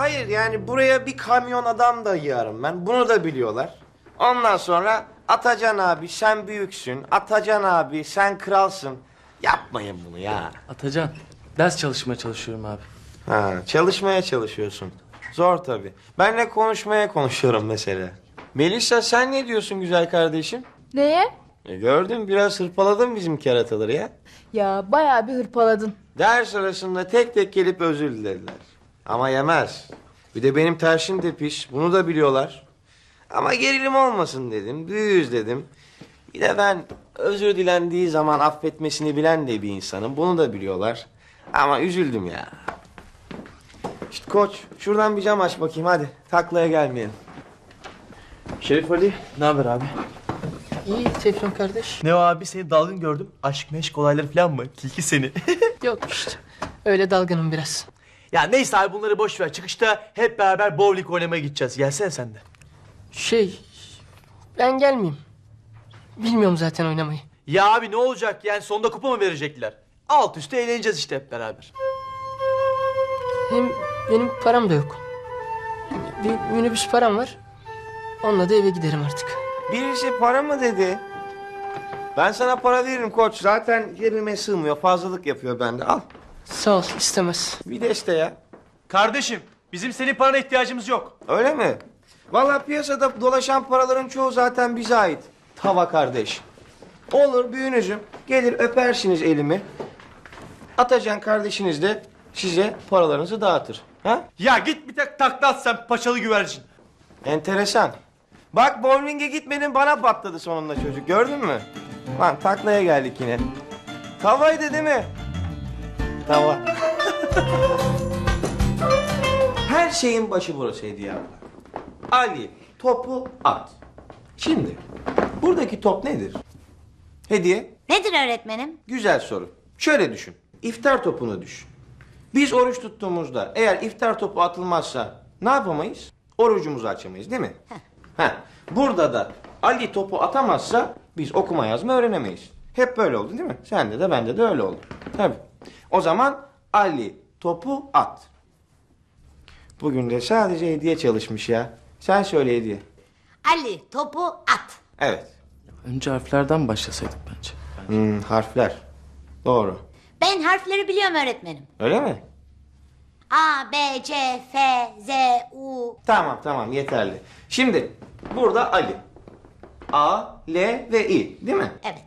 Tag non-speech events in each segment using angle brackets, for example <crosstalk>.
Hayır yani buraya bir kamyon adam da yığarım ben. Bunu da biliyorlar. Ondan sonra Atacan abi sen büyüksün. Atacan abi sen kralsın. Yapmayın bunu ya. Atacan, ders çalışmaya çalışıyorum abi. Ha, çalışmaya çalışıyorsun. Zor tabii. Benle konuşmaya konuşuyorum mesela. Melisa sen ne diyorsun güzel kardeşim? Neye? E gördün biraz hırpaladın bizim kerataları ya. Ya bayağı bir hırpaladın. Ders arasında tek tek gelip özür dilediler. Ama yemez. Bir de benim terşim de piş. Bunu da biliyorlar. Ama gerilim olmasın dedim. Büyüyüz dedim. Bir de ben özür dilendiği zaman affetmesini bilen de bir insanım. Bunu da biliyorlar. Ama üzüldüm ya. İşte koç şuradan bir cam aç bakayım hadi. Taklaya gelmeyelim. Şerif Ali, ne haber abi? İyi Teflon kardeş. Ne o abi seni dalgın gördüm. Aşk meşk olayları falan mı? Tilki seni. <laughs> Yok işte, öyle dalgınım biraz. Ya neyse abi bunları boş ver. Çıkışta hep beraber bowling oynamaya gideceğiz. Gelsene sen de. Şey, ben gelmeyeyim. Bilmiyorum zaten oynamayı. Ya abi ne olacak yani sonunda kupa mı verecekler? Alt üstü eğleneceğiz işte hep beraber. Hem benim param da yok. Bir minibüs param var. Onunla da eve giderim artık. Birisi para mı dedi? Ben sana para veririm koç. Zaten cebime sığmıyor. Fazlalık yapıyor bende. Al. Sağ ol, istemez. Bir deste ya. Kardeşim bizim senin parana ihtiyacımız yok. Öyle mi? Vallahi piyasada dolaşan paraların çoğu zaten bize ait. Tava kardeş. Olur büyünüzüm. Gelir öpersiniz elimi. Atacan kardeşiniz de size paralarınızı dağıtır. Ha? Ya git bir tek takla at sen paçalı güvercin. Enteresan. Bak bowling'e gitmedin bana patladı sonunda çocuk. Gördün mü? Lan taklaya geldik yine. Tavaydı değil mi? Tava. <laughs> Her şeyin başı burası Hediye abla. Ali topu at. Şimdi buradaki top nedir? Hediye Nedir öğretmenim? Güzel soru. Şöyle düşün. İftar topunu düşün. Biz oruç tuttuğumuzda eğer iftar topu atılmazsa ne yapamayız? Orucumuzu açamayız değil mi? Heh. Burada da Ali topu atamazsa biz okuma yazma öğrenemeyiz. Hep böyle oldu değil mi? Sende de bende de öyle oldu. Tabii. O zaman Ali topu at. Bugün de sadece hediye çalışmış ya. Sen söyle hediye. Ali topu at. Evet. Önce harflerden başlasaydık bence. Hmm, harfler. Doğru. Ben harfleri biliyorum öğretmenim. Öyle mi? A, B, C, F, Z, U. Tamam tamam yeterli. Şimdi burada Ali. A, L ve İ değil mi? Evet.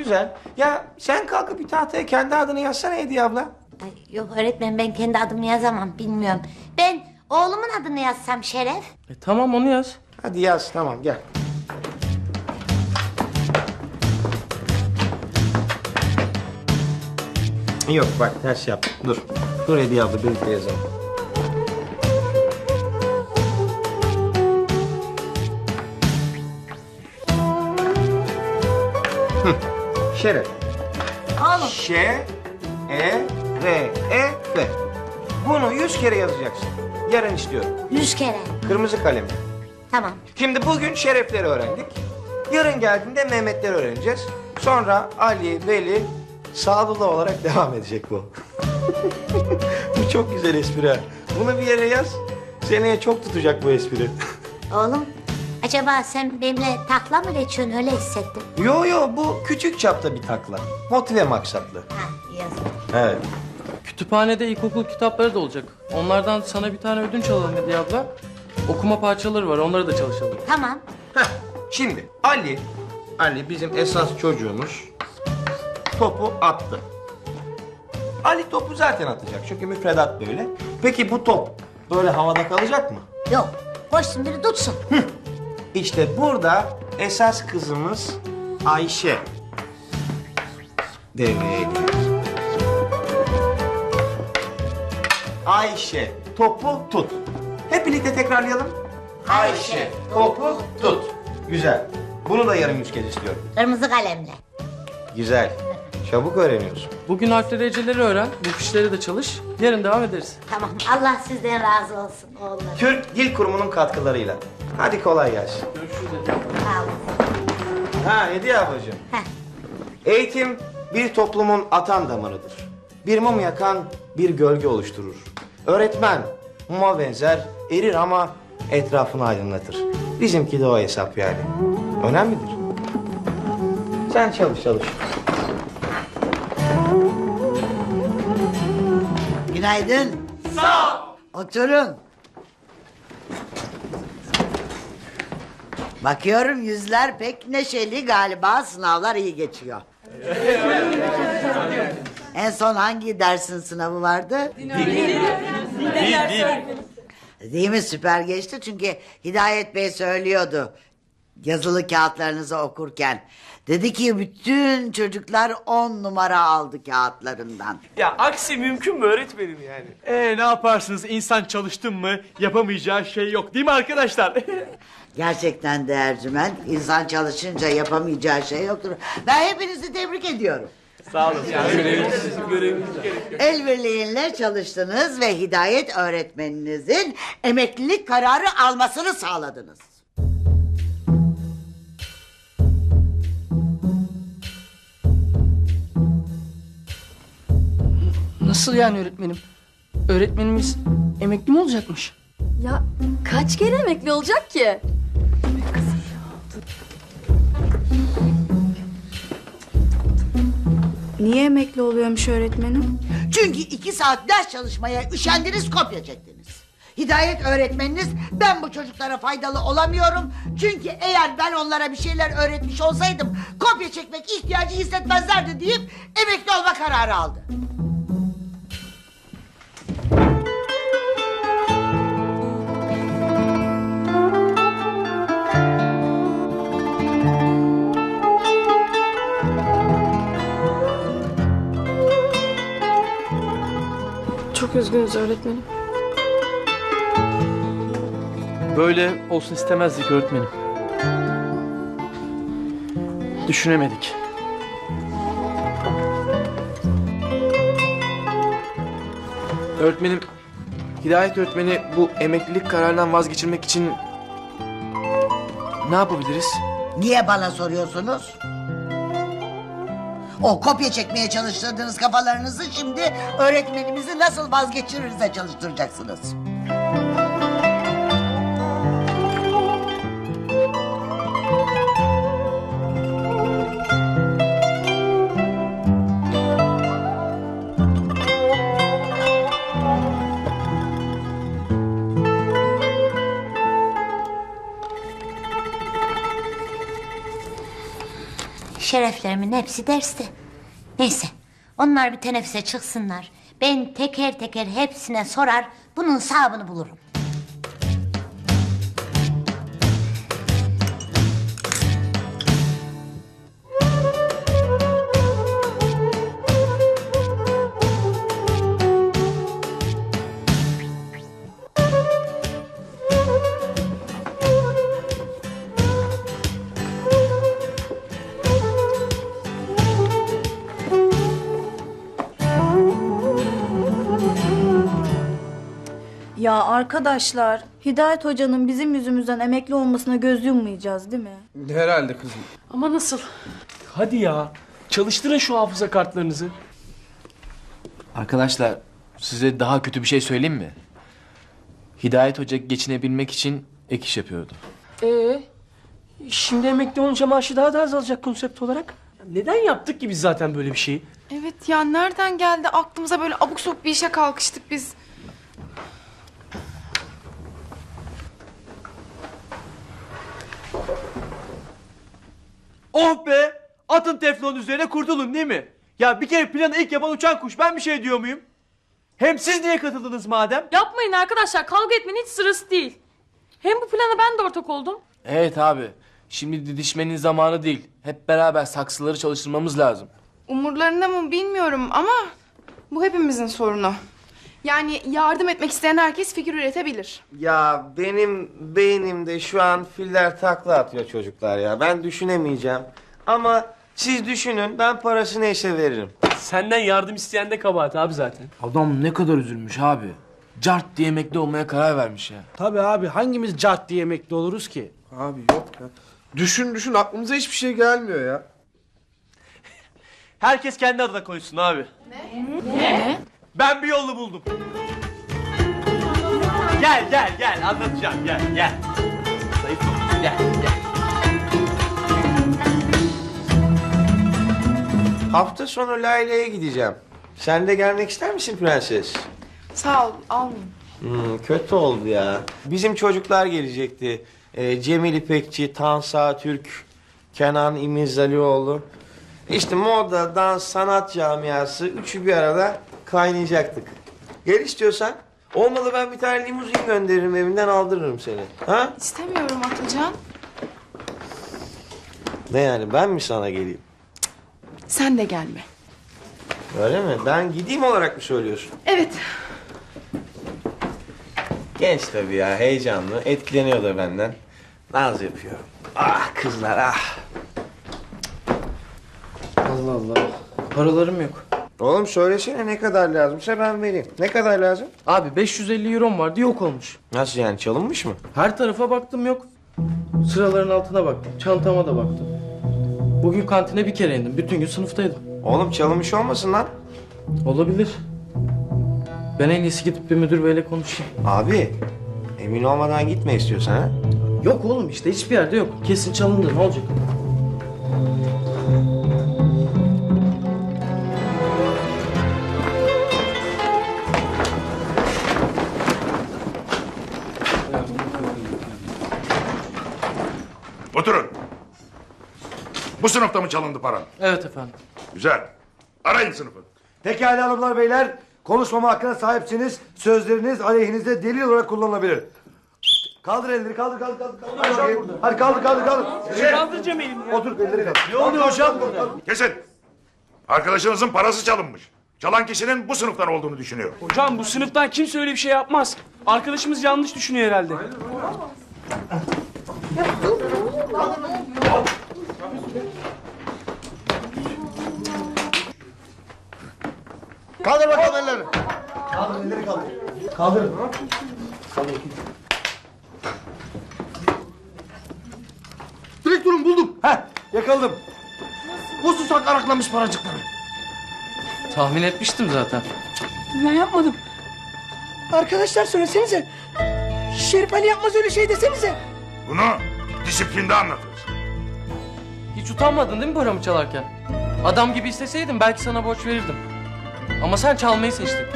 Güzel. Ya sen kalkıp bir tahtaya kendi adını yazsana Hediye abla. Ay, yok öğretmenim ben kendi adımı yazamam bilmiyorum. Ben oğlumun adını yazsam Şeref. E tamam onu yaz. Hadi yaz tamam gel. Yok bak ters yap. Dur. Dur Hediye abla birlikte yazalım. Hı. Şeref. Oğlum. Ş, E, R, E, F. Bunu yüz kere yazacaksın. Yarın istiyorum. Yüz kere. Kırmızı kalem. Tamam. Şimdi bugün şerefleri öğrendik. Yarın geldiğinde Mehmetleri öğreneceğiz. Sonra Ali, Veli, Sadullah olarak devam edecek bu. <laughs> bu çok güzel espri. ha. Bunu bir yere yaz. Seneye çok tutacak bu espri. Oğlum. Acaba sen benimle takla mı geçiyorsun öyle hissettim. yo yo bu küçük çapta bir takla. Motive maksatlı. Ha yazık. Evet. Kütüphanede ilkokul kitapları da olacak. Onlardan sana bir tane ödünç alalım Hediye abla. Okuma parçaları var, onları da çalışalım. Tamam. Heh, şimdi Ali, Ali bizim esas çocuğumuz topu attı. Ali topu zaten atacak çünkü müfredat böyle. Peki bu top böyle havada kalacak mı? Yok. Koşsun biri tutsun. İşte burada esas kızımız Ayşe devreye giriyor. Ayşe topu tut. Hep birlikte tekrarlayalım. Ayşe topu tut. Güzel. Bunu da yarın yüz kez istiyorum. Kırmızı kalemle. Güzel. Çabuk öğreniyorsun. Bugün harfleri heceleri öğren, bu fişleri de çalış. Yarın devam ederiz. Tamam. Allah sizden razı olsun oğlum. Türk Dil Kurumu'nun katkılarıyla. Hadi kolay gelsin. Görüşürüz abla. Sağ olasın. Ha Hediye ablacığım. Heh. Eğitim bir toplumun atan damarıdır. Bir mum yakan bir gölge oluşturur. Öğretmen muma benzer, erir ama etrafını aydınlatır. Bizimki de o hesap yani. Önemlidir. Sen çalış çalış. Günaydın. Sağ ol. Oturun. Bakıyorum yüzler pek neşeli galiba sınavlar iyi geçiyor. en son hangi dersin sınavı vardı? Değil mi süper geçti çünkü Hidayet Bey söylüyordu yazılı kağıtlarınızı okurken. Dedi ki bütün çocuklar on numara aldı kağıtlarından. Ya aksi mümkün mü öğretmenim yani? Ee ne yaparsınız insan çalıştın mı yapamayacağı şey yok değil mi arkadaşlar? <laughs> Gerçekten de Ercüment insan çalışınca yapamayacağı şey yoktur. Ben hepinizi tebrik ediyorum. Sağ olun. görevimiz El birliğiyle çalıştınız ve Hidayet öğretmeninizin emeklilik kararı almasını sağladınız. Nasıl yani öğretmenim? Öğretmenimiz emekli mi olacakmış? Ya kaç kere emekli olacak ki? Niye emekli oluyormuş öğretmenim? Çünkü iki saat ders çalışmaya üşendiniz kopya çektiniz. Hidayet öğretmeniniz ben bu çocuklara faydalı olamıyorum. Çünkü eğer ben onlara bir şeyler öğretmiş olsaydım kopya çekmek ihtiyacı hissetmezlerdi deyip emekli olma kararı aldı. Çok üzgünüz öğretmenim. Böyle olsun istemezdik öğretmenim. Düşünemedik. Öğretmenim, Hidayet öğretmeni bu emeklilik kararından vazgeçirmek için ne yapabiliriz? Niye bana soruyorsunuz? O kopya çekmeye çalıştırdığınız kafalarınızı şimdi öğretmenimizi nasıl vazgeçiririze çalıştıracaksınız. Şereflerimin hepsi derste. Neyse onlar bir teneffüse çıksınlar. Ben teker teker hepsine sorar bunun sahabını bulurum. Ya arkadaşlar, Hidayet Hoca'nın bizim yüzümüzden emekli olmasına göz yummayacağız değil mi? Herhalde kızım. Ama nasıl? Hadi ya. Çalıştırın şu hafıza kartlarınızı. Arkadaşlar, size daha kötü bir şey söyleyeyim mi? Hidayet Hoca geçinebilmek için ek iş yapıyordu. Ee, şimdi emekli olunca maaşı daha da azalacak konsept olarak. Neden yaptık ki biz zaten böyle bir şeyi? Evet ya nereden geldi aklımıza böyle abuk sabuk bir işe kalkıştık biz. Oh be atın teflon üzerine kurtulun değil mi? Ya bir kere planı ilk yapan uçan kuş ben bir şey diyor muyum? Hem siz niye katıldınız madem? Yapmayın arkadaşlar kavga etmenin hiç sırası değil. Hem bu plana ben de ortak oldum. Evet abi, şimdi didişmenin zamanı değil. Hep beraber saksıları çalıştırmamız lazım. Umurlarında mı bilmiyorum ama bu hepimizin sorunu. Yani yardım etmek isteyen herkes fikir üretebilir. Ya benim beynimde şu an filler takla atıyor çocuklar ya. Ben düşünemeyeceğim. Ama siz düşünün ben parası neyse veririm. Senden yardım isteyen de kabahat abi zaten. Adam ne kadar üzülmüş abi. Cart diye emekli olmaya karar vermiş ya. Tabii abi hangimiz cart diye emekli oluruz ki? Abi yok ya. Düşün düşün aklımıza hiçbir şey gelmiyor ya. Herkes kendi adına koysun abi. Ne? Ne? Ben bir yolunu buldum. Gel gel gel anlatacağım gel gel. Ol, gel gel. Hafta sonu Laile'ye gideceğim. Sen de gelmek ister misin prenses? Sağ ol almayayım. Hmm, kötü oldu ya. Bizim çocuklar gelecekti. Ee, Cemil İpekçi, Tansa Türk, Kenan İmizalioğlu. İşte moda, dans, sanat camiası üçü bir arada kaynayacaktık. Gel istiyorsan. Olmadı ben bir tane limuzin gönderirim evinden aldırırım seni. Ha? İstemiyorum Atacan. Ne yani ben mi sana geleyim? Sen de gelme. Öyle mi? Ben gideyim olarak mı söylüyorsun? Evet. Genç tabii ya, heyecanlı. Etkileniyor da benden. Naz yapıyor. Ah kızlar ah. Allah Allah. Paralarım yok. Oğlum söylesene ne kadar lazımsa ben vereyim. Ne kadar lazım? Abi 550 eurom vardı yok olmuş. Nasıl yani çalınmış mı? Her tarafa baktım yok. Sıraların altına baktım. Çantama da baktım. Bugün kantine bir kere indim. Bütün gün sınıftaydım. Oğlum çalınmış olmasın lan. Olabilir. Ben en iyisi gidip bir müdür beyle konuşayım. Abi emin olmadan gitme istiyorsan ha. Yok oğlum işte hiçbir yerde yok. Kesin çalındı ne olacak? Bu sınıfta mı çalındı paran? Evet efendim. Güzel. Arayın sınıfı. Pekala hanımlar beyler. Konuşmama hakkına sahipsiniz. Sözleriniz aleyhinizde delil olarak kullanılabilir. Kaldır elleri kaldır kaldır kaldır. kaldır. Hadi kaldır kaldır kaldır. Kaldıracağım elimi ya. Otur elleri kaldır. Ne oluyor hocam burada? Kesin. Arkadaşınızın parası çalınmış. Çalan kişinin bu sınıftan olduğunu düşünüyor. Hocam bu sınıftan kimse öyle bir şey yapmaz. Arkadaşımız yanlış düşünüyor herhalde. Kaldır bakalım elleri. Kaldır elleri kaldır. Kaldır. Direkt durun buldum. Heh yakaladım. Bu susak araklamış paracıkları. Tahmin etmiştim zaten. Ben yapmadım. Arkadaşlar söylesenize. Şerif Ali yapmaz öyle şey desenize. Bunu disiplinde anlatırız. Hiç utanmadın değil mi paramı çalarken? Adam gibi isteseydim belki sana borç verirdim. Ama sen çalmayı seçtin.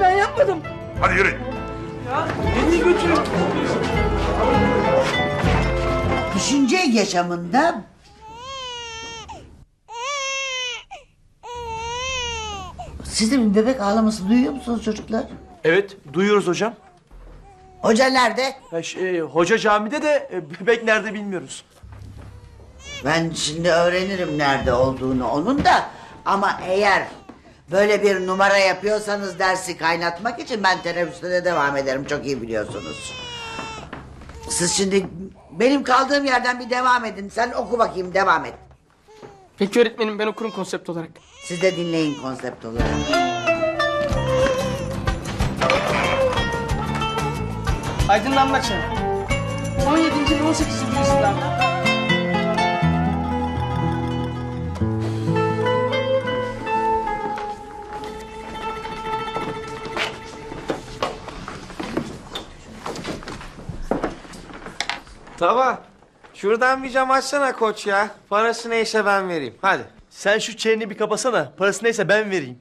Ben yapmadım. Hadi yürüyün. Düşünce yaşamında Siz de bir bebek ağlaması duyuyor musunuz çocuklar? Evet duyuyoruz hocam. Hoca nerede? Ha, şey, hoca camide de e, bebek nerede bilmiyoruz. Ben şimdi öğrenirim nerede olduğunu onun da ama eğer böyle bir numara yapıyorsanız dersi kaynatmak için ben teneffüste de devam ederim çok iyi biliyorsunuz. Siz şimdi benim kaldığım yerden bir devam edin. Sen oku bakayım devam et. Peki öğretmenim ben okurum konsept olarak. Siz de dinleyin konsept olarak. Aydınlanma çağı. 17. ve 18. yüzyıllarda Tava. Şuradan bir cam açsana koç ya. Parası neyse ben vereyim. Hadi. Sen şu çeneni bir kapasana. Parası neyse ben vereyim.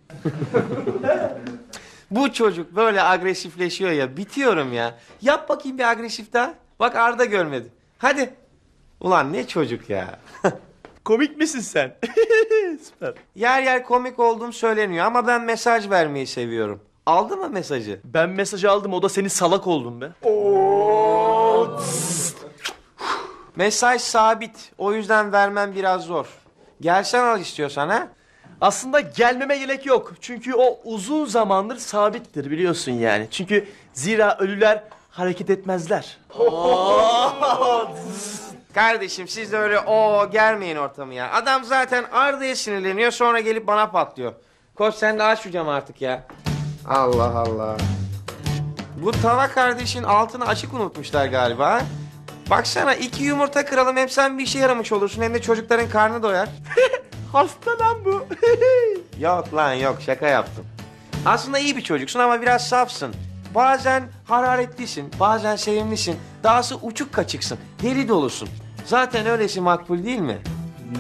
Bu çocuk böyle agresifleşiyor ya. Bitiyorum ya. Yap bakayım bir agresif daha. Bak Arda görmedi. Hadi. Ulan ne çocuk ya. <laughs> Komik misin sen? <laughs> Süper. yer yer komik olduğum söyleniyor ama ben mesaj vermeyi seviyorum. Aldı mı mesajı? Ben mesajı aldım o da senin salak oldun be. Mesaj sabit. O yüzden vermem biraz zor. Gelsen al istiyorsan ha. Aslında gelmeme gerek yok. Çünkü o uzun zamandır sabittir biliyorsun yani. Çünkü zira ölüler hareket etmezler. <laughs> Kardeşim siz de öyle o germeyin ortamı ya. Adam zaten Arda'ya sinirleniyor sonra gelip bana patlıyor. Koç sen de aç şu camı artık ya. Allah Allah. Bu tava kardeşin altını açık unutmuşlar galiba. ha? Baksana iki yumurta kıralım hem sen bir işe yaramış olursun hem de çocukların karnı doyar. <laughs> Hasta lan bu. <laughs> Yok lan yok şaka yaptım. Aslında iyi bir çocuksun ama biraz safsın. Bazen hararetlisin, bazen sevimlisin. Dahası uçuk kaçıksın, deli dolusun. Zaten öylesi makbul değil mi?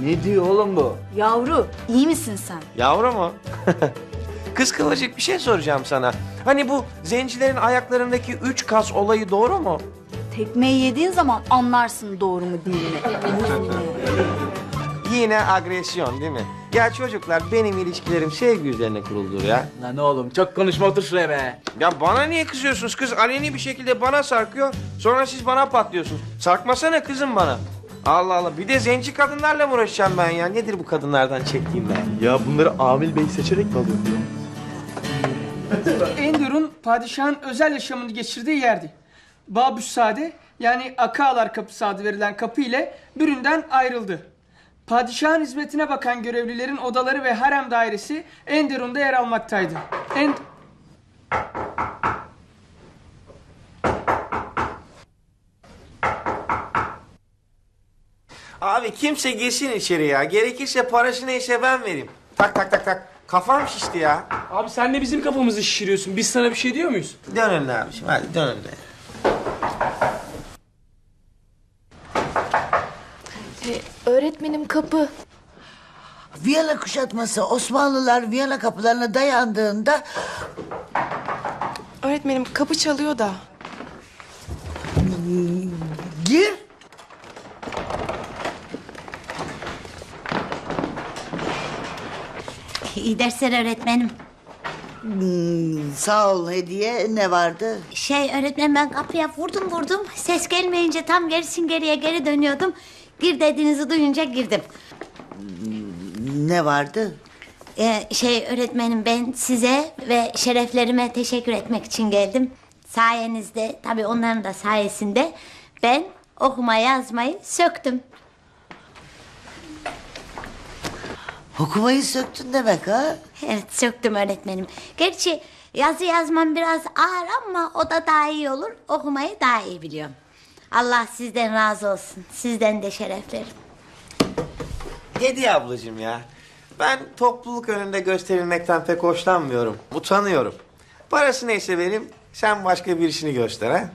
Ne diyor oğlum bu? Yavru iyi misin sen? Yavru mu? <laughs> Kız kıvırcık bir şey soracağım sana. Hani bu zencilerin ayaklarındaki üç kas olayı doğru mu? Tekmeyi yediğin zaman anlarsın doğru mu değil mi? Yine agresyon değil mi? Ya çocuklar benim ilişkilerim sevgi üzerine kuruludur ya. Lan oğlum çok konuşma otur şuraya be. Ya bana niye kızıyorsunuz? Kız aleni bir şekilde bana sarkıyor. Sonra siz bana patlıyorsunuz. Sarkmasana kızım bana. Allah Allah. Bir de zenci kadınlarla mı uğraşacağım ben ya? Nedir bu kadınlardan çektiğim ben? Ya bunları Amil Bey seçerek mi alıyor? Enderun padişahın özel yaşamını geçirdiği yerdi. Babüssade yani Akağlar Kapısı adı verilen kapı ile Bürün'den ayrıldı. Padişahın hizmetine bakan görevlilerin odaları ve harem dairesi Enderun'da yer almaktaydı. End Abi kimse girsin içeri ya. Gerekirse parası neyse ben vereyim. Tak tak tak tak. Kafam şişti ya. Abi sen de bizim kafamızı şişiriyorsun. Biz sana bir şey diyor muyuz? Dön önüne abiciğim. Hadi dön önüne. Öğretmenim kapı. Viyana kuşatması Osmanlılar Viyana kapılarına dayandığında Öğretmenim kapı çalıyor da. gir. İyi dersler öğretmenim. Hmm, sağ ol hediye ne vardı? Şey öğretmen ben kapıya vurdum vurdum. Ses gelmeyince tam gerisin geriye geri dönüyordum. Gir dediğinizi duyunca girdim. Ne vardı? Ee, şey öğretmenim ben size ve şereflerime teşekkür etmek için geldim. Sayenizde tabii onların da sayesinde ben okuma yazmayı söktüm. Okumayı söktün demek ha? Evet söktüm öğretmenim. Gerçi yazı yazmam biraz ağır ama o da daha iyi olur. Okumayı daha iyi biliyorum. Allah sizden razı olsun. Sizden de şereflerim. Hediye ablacığım ya. Ben topluluk önünde gösterilmekten pek hoşlanmıyorum. Utanıyorum. Parası neyse vereyim. Sen başka bir işini göster ha.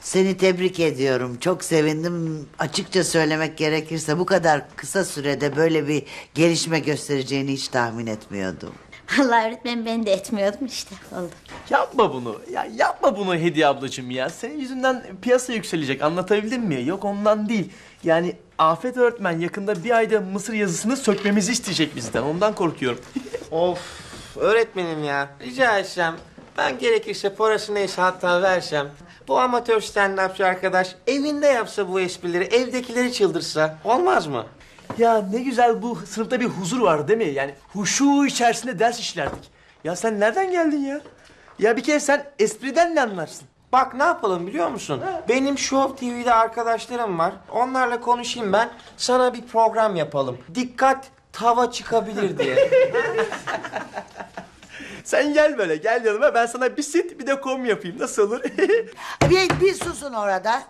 Seni tebrik ediyorum. Çok sevindim. Açıkça söylemek gerekirse bu kadar kısa sürede böyle bir gelişme göstereceğini hiç tahmin etmiyordum. Allah öğretmen ben de etmiyordum işte oldu. Yapma bunu. Ya yapma bunu Hediye ablacığım ya. Senin yüzünden piyasa yükselecek. Anlatabildim mi? Yok ondan değil. Yani Afet öğretmen yakında bir ayda Mısır yazısını sökmemizi isteyecek bizden. Ondan korkuyorum. <laughs> Of öğretmenim ya. Rica etsem ben gerekirse parası neyse hatta versem. Bu amatör stand-upçı arkadaş evinde yapsa bu esprileri, evdekileri çıldırsa olmaz mı? Ya ne güzel bu sınıfta bir huzur var değil mi? Yani huşu içerisinde ders işlerdik. Ya sen nereden geldin ya? Ya bir kere sen espriden ne anlarsın? Bak ne yapalım biliyor musun? Benim Show TV'de arkadaşlarım var. Onlarla konuşayım ben. Sana bir program yapalım. Dikkat tava çıkabilir diye. <laughs> Sen gel böyle gel yanıma ben sana bir sit bir de kom yapayım nasıl olur? <laughs> Bir, bir susun orada.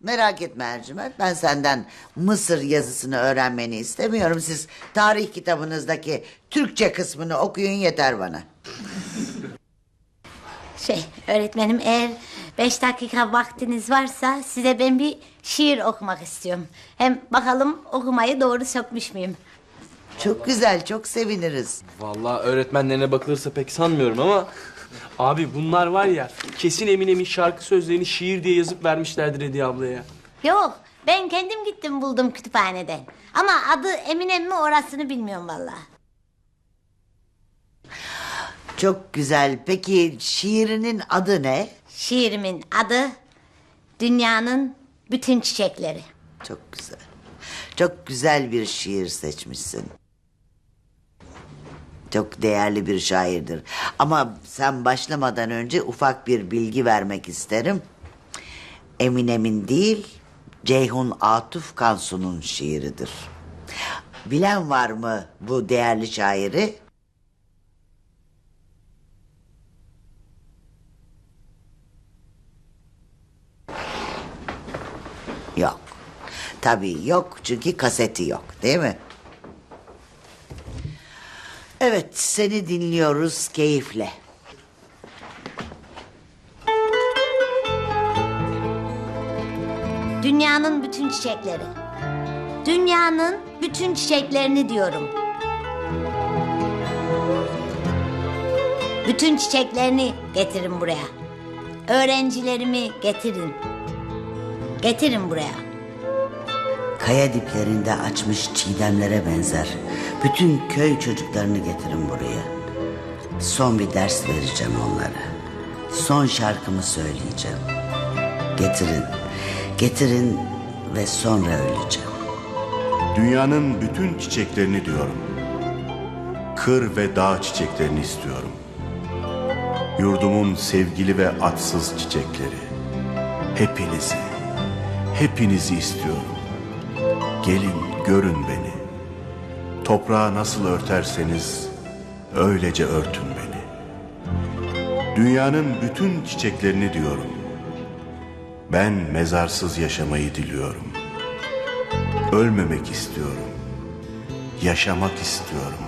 Merak etme Ercüment. Ben senden Mısır yazısını öğrenmeni istemiyorum. Siz tarih kitabınızdaki Türkçe kısmını okuyun yeter bana. Şey öğretmenim eğer beş dakika vaktiniz varsa size ben bir şiir okumak istiyorum. Hem bakalım okumayı doğru sökmüş müyüm? Çok güzel, çok seviniriz. Vallahi öğretmenlerine bakılırsa pek sanmıyorum ama... Abi bunlar var ya kesin Eminem'in şarkı sözlerini şiir diye yazıp vermişlerdir Hediye ablaya. Yok ben kendim gittim buldum kütüphaneden. Ama adı Eminem mi orasını bilmiyorum vallahi. Çok güzel. Peki şiirinin adı ne? Şiirimin adı Dünyanın Bütün Çiçekleri. Çok güzel. Çok güzel bir şiir seçmişsin. Çok değerli bir şairdir. Ama sen başlamadan önce ufak bir bilgi vermek isterim. Eminem'in değil, Ceyhun Atuf Kansu'nun şiiridir. Bilen var mı bu değerli şairi? Yok. Tabii yok çünkü kaseti yok değil mi? Evet seni dinliyoruz keyifle. Dünyanın bütün çiçekleri. Dünyanın bütün çiçeklerini diyorum. Bütün çiçeklerini getirin buraya. Öğrencilerimi getirin. Getirin buraya. Kaya diplerinde açmış çiğdemlere benzer. Bütün köy çocuklarını getirin buraya. Son bir ders vereceğim onlara. Son şarkımı söyleyeceğim. Getirin, getirin ve sonra öleceğim. Dünyanın bütün çiçeklerini diyorum. Kır ve dağ çiçeklerini istiyorum. Yurdumun sevgili ve atsız çiçekleri. Hepinizi, hepinizi istiyorum. Gelin görün beni. Toprağı nasıl örterseniz öylece örtün beni. Dünyanın bütün çiçeklerini diyorum. Ben mezarsız yaşamayı diliyorum. Ölmemek istiyorum. Yaşamak istiyorum.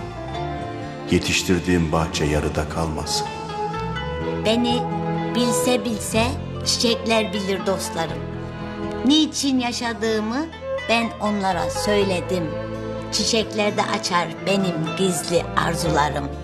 Yetiştirdiğim bahçe yarıda kalmasın. Beni bilse bilse çiçekler bilir dostlarım. Niçin yaşadığımı ben onlara söyledim. Çiçekler de açar benim gizli arzularım.